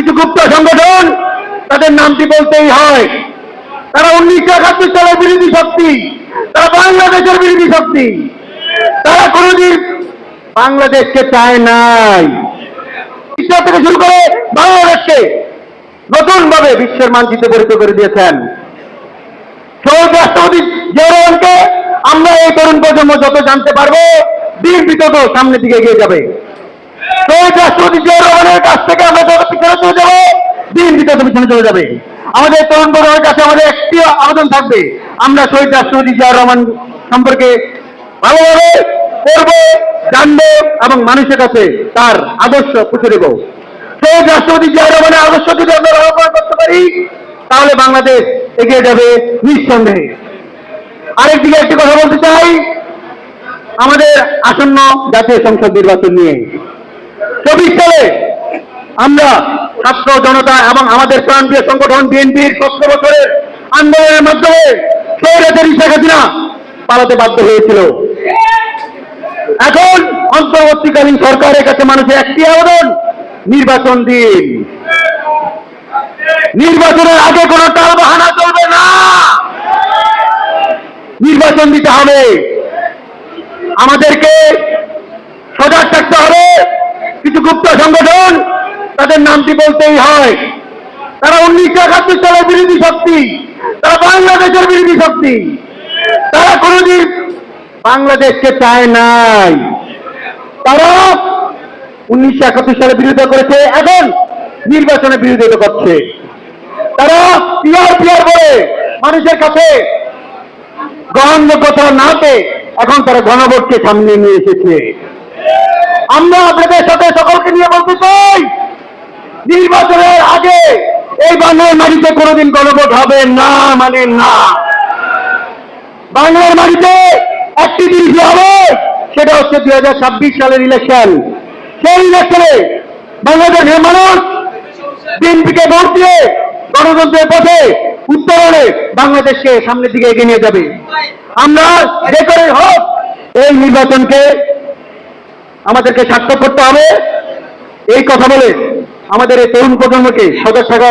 কিছু গুপ্ত সংগঠন, তাদের নামটি বলতেই হয়। তারা উনিশশো একাত্তর সালের বিরোধী শক্তি, তারা বাংলাদেশের বিরোধী শক্তি। তারা কোনদিন বাংলাদেশকে চায় নাই। ঈশ্বর থেকে শুরু করে বাংলাদেশকে নতুন ভাবে বিশ্বের মানচিত্রে পরিচিত করে দিয়েছেন। শহীদ রাষ্ট্রপতি জিয়াউরহমানকে আমরা এই তরুণ প্রজন্ম যত জানতে পারব বিএনপি তত সামনের দিকে এগিয়ে যাবে। শহীদ রাষ্ট্রপতি জিয়াউর কাছ থেকে আমরা যত পিছনে চলে যাব বিএনপি তত পিছনে চলে যাবে। আমাদের তরুণ প্রজন্মের কাছে আমাদের একটি আবেদন থাকবে। আমরা শহীদ রাষ্ট্রপতি জিয়াউর রহমান সম্পর্কে ভালোভাবে পড়ব, জানব এবং মানুষের কাছে তার আদর্শ পুঁছে দেব। শহীদ রাষ্ট্রপতি জিয়াউর রহমানের আদর্শ যদি আমরা ব্যবহার করতে পারি, তাহলে বাংলাদেশ এগিয়ে যাবে নিঃসন্দেহে। আরেকদিকে একটি কথা বলতে চাই, আমাদের আসন্ন জাতীয় সংসদ নির্বাচন নিয়ে। চব্বিশ সালে আমরা ছাত্র জনতা এবং আমাদের প্রান্তীয় সংগঠন বিএনপির সত্তর বছরের আন্দোলনের মাধ্যমে সৌরাজের শেখ হাসিনা পালাতে বাধ্য হয়েছিল। এখন অন্তর্বর্তীকালীন সরকারের কাছে মানুষের একটি আবেদন, নির্বাচন দিন। নির্বাচনের আগে কোনো টাল বাহানা চলবে না। নির্বাচন দিতে হবে। আমাদেরকে সজাগ থাকতে হবে। কিছু গুপ্ত সংগঠন তাদের নামটি বলতেই হয়। তারা উনিশশো একাত্তর সালের বিরোধী শক্তি। তারা বাংলাদেশের বিরোধী শক্তি। তারা কোনদিন বাংলাদেশকে চায় নাই। তারা উনিশশো একাত্তর সালে বিরোধিতা করেছে, এখন নির্বাচনে বিরোধিতা করছে। তারা পিয়ার পিয়ার বলে মানুষের কাছে গ্রহণযোগ্যতা না পেয়ে এখন তারা গণভোটকে সামনে নিয়ে এসেছে। আমরা আপনাদের সাথে সকলকে নিয়ে বলতে চাই নির্বাচনের আগে এই বাংলার মাটিতে কোনোদিন গণভোট হবে না মানে না। বাংলার মাটিতে একটি জিনিস হবে, সেটা হচ্ছে দুই হাজার ছাব্বিশ সালের ইলেকশন সেই ইলেকশনে বাংলাদেশের মানুষ বিএনপিকে ভোট দিয়ে গণতন্ত্রের পথে উত্তরণে বাংলাদেশকে সামনের দিকে এগিয়ে নিয়ে যাবে। আমরা যে করে হোক, এই নির্বাচনকে আমাদেরকে সার্থক করতে হবে। এই কথা বলে আমাদের এই তরুণ প্রজন্মকে সজাগ থাকা